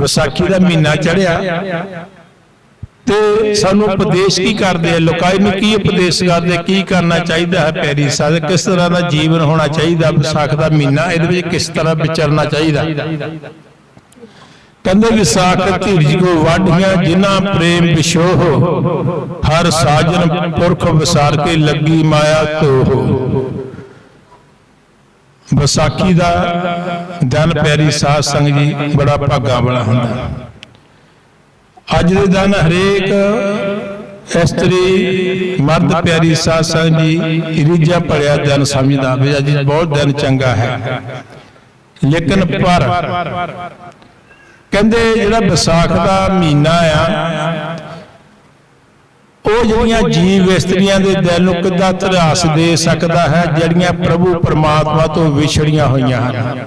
ਵਿਸਾਖੀ ਦਾ ਮਹੀਨਾ ਚੜਿਆ ਤੇ ਸਾਨੂੰ ਉਪਦੇਸ਼ ਕੀ ਕਰਦੇ ਆ? ਲੋਕਾਈ ਨੂੰ ਕੀ ਉਪਦੇਸ਼ ਕਰਦੇ? ਕੀ ਕਰਨਾ ਚਾਹੀਦਾ ਹੈ ਪੈਰੀ ਸਾਧ ਕਿਸ ਤਰ੍ਹਾਂ ਦਾ ਜੀਵਨ ਹੋਣਾ ਚਾਹੀਦਾ ਵਿਸਾਖ ਦਾ ਮਹੀਨਾ? ਇਹਦੇ ਵਿੱਚ ਕਿਸ ਤਰ੍ਹਾਂ ਵਿਚਰਨਾ ਚਾਹੀਦਾ? ਕਹਿੰਦੇ ਵਿਸਾਖ ਧੀਰਜ ਕੋ ਵਾਢੀਆਂ, ਜਿਨ੍ਹਾਂ ਪ੍ਰੇਮ ਵਿਸ਼ੋਹ ਹਰ ਸਾਜਨ ਪੁਰਖ ਵਿਸਾਰ ਕੇ ਲੱਗੀ ਮਾਇਆ ਤੋਹ। ਵਿਸਾਖੀ ਦਾ ਦਿਨ ਪਿਆਰੀ ਸਾਧ ਸੰਗ ਜੀ ਬੜਾ ਭਾਗਾ ਵਾਲਾ ਹੁੰਦਾ। ਅੱਜ ਦੇ ਦਿਨ ਹਰੇਕ ਇਸਤਰੀ, ਮਰਦ ਪਿਆਰੀ ਸਾਧ ਸੰਗ ਜੀ ਰੀਝਾ ਭਰਿਆ ਦਿਨ ਸਮਝਦਾ ਵੀ ਅੱਜ ਬਹੁਤ ਦਿਨ ਚੰਗਾ ਹੈ। ਲੇਕਿਨ ਪਰ ਕਹਿੰਦੇ ਜਿਹੜਾ ਵਿਸਾਖ ਦਾ ਮਹੀਨਾ ਆ ਉਹ ਜਿਹੜੀਆਂ ਜੀਵ ਇਸਤਰੀਆਂ ਦੇ ਦਿਲ ਨੂੰ ਕਿੱਦਾਂ ਧਰਾਸ ਦੇ ਸਕਦਾ ਹੈ ਜਿਹੜੀਆਂ ਪ੍ਰਭੂ ਪਰਮਾਤਮਾ ਤੋਂ ਵਿਛੜੀਆਂ ਹੋਈਆਂ ਹਨ।